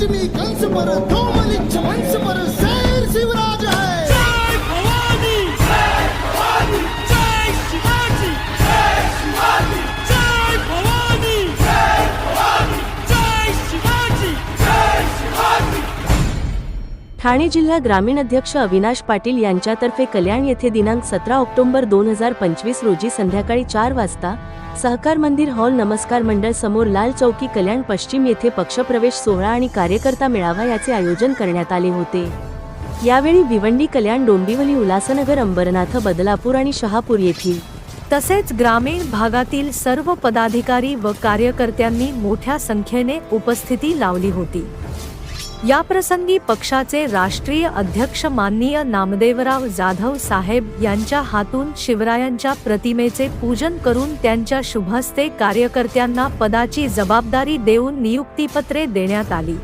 Jimmy, Gunsabara, Toma. Thane जिल्हा ग्रामीण अध्यक्ष अविनाश पाटील यांच्यातर्फे कल्याण येथे दिनांक सतरा ऑक्टोबर दोन हजार पंचवीस रोजी संध्याकाळी चार वाजता सहकार मंदिर हॉल नमस्कार मंडळ समोर लाल चौकी कल्याण पश्चिम येथे पक्षप्रवेश सोहळा आणि कार्यकर्ता मेळावा याचे आयोजन करण्यात आले होते. यावेळी भिवंडी कल्याण डोंबिवली उल्हासनगर अंबरनाथ बदलापूर आणि शहापूर येथील तसेच ग्रामीण भागातील सर्व पदाधिकारी व कार्यकर्त्यांनी मोठ्या संख्येने उपस्थिती लावली होती. याप्रसंगी पक्षाचे राष्ट्रीय अध्यक्ष माननीय नामदेवराव जाधव साहेब यांच्या हातून शिवरायांच्या प्रतिमेचे पूजन करून त्यांच्या शुभहस्ते कार्यकर्त्यांना पदाची जबाबदारी देऊन नियुक्तीपत्रे देण्यात आली.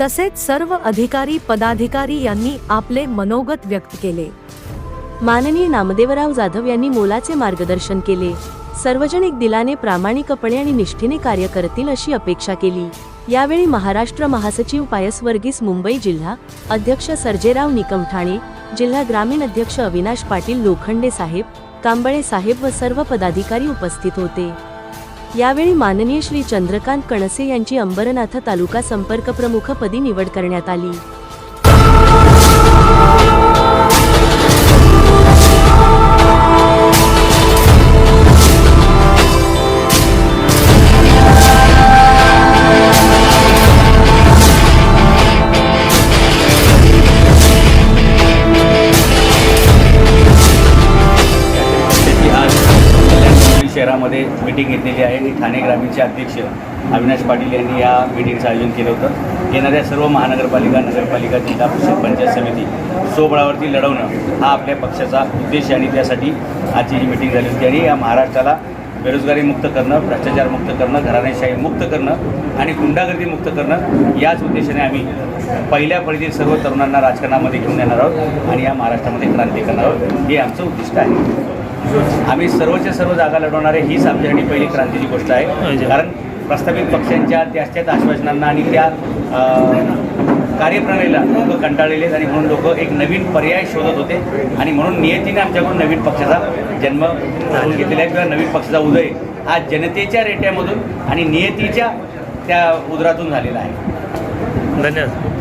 तसेच सर्व अधिकारी पदाधिकारी यांनी आपले मनोगत व्यक्त केले. माननीय नामदेवराव जाधव यांनी मोलाचे मार्गदर्शन केले. सार्वजनिक दिलाने प्रामाणिकपणे आणि निष्ठेने कार्य करतील अशी अपेक्षा केली. यावेळी महाराष्ट्र महासचिव पायस वर्गीस मुंबई जिल्हा अध्यक्ष सर्जेराव निकम ठाणे जिल्हा ग्रामीण अध्यक्ष अविनाश पाटील लोखंडे साहेब कांबळे साहेब व सर्व पदाधिकारी उपस्थित होते. यावेळी माननीय श्री चंद्रकांत कणसे यांची अंबरनाथ तालुका संपर्क प्रमुखपदी निवड करण्यात आली. शहरामध्ये मिटिंग घेतलेली आहे. आणि ठाणे ग्रामीणचे अध्यक्ष अविनाश पाटील यांनी या मिटिंगचं आयोजन केलं होतं. येणाऱ्या सर्व महानगरपालिका नगरपालिका जिल्हा परिषद पंचायत समिती स्वबळावरती लढवणं हा आपल्या पक्षाचा उद्देश आहे आणि त्यासाठी आजची ही मिटिंग झाली होती. आणि या महाराष्ट्राला बेरोजगारी मुक्त करणं भ्रष्टाचार मुक्त करणं घराणेशाही मुक्त करणं आणि गुंडागर्दी मुक्त करणं याच उद्देशाने आम्ही पहिल्या फळीतील सर्व तरुणांना राजकारणामध्ये घेऊन येणार आहोत आणि या महाराष्ट्रामध्ये क्रांती करणार आहोत. हे आमचं उद्दिष्ट आहे. आम्ही सर्वच्या सर्व जागा लढवणारे हीच आमच्यासाठी पहिली क्रांतीची गोष्ट आहे. कारण प्रस्थापित पक्षांच्या त्याच त्याच आश्वासनांना आणि त्या कार्यप्रणालीला लोक कंटाळलेले आहेत आणि म्हणून लोक एक नवीन पर्याय शोधत होते. आणि म्हणून नियतीने आमच्याकडून नवीन पक्षाचा जन्म घेतलेला आहे किंवा नवीन पक्षाचा उदय हा जनतेच्या रेट्यामधून आणि नियतीच्या त्या उदरातून झालेला आहे. धन्यवाद.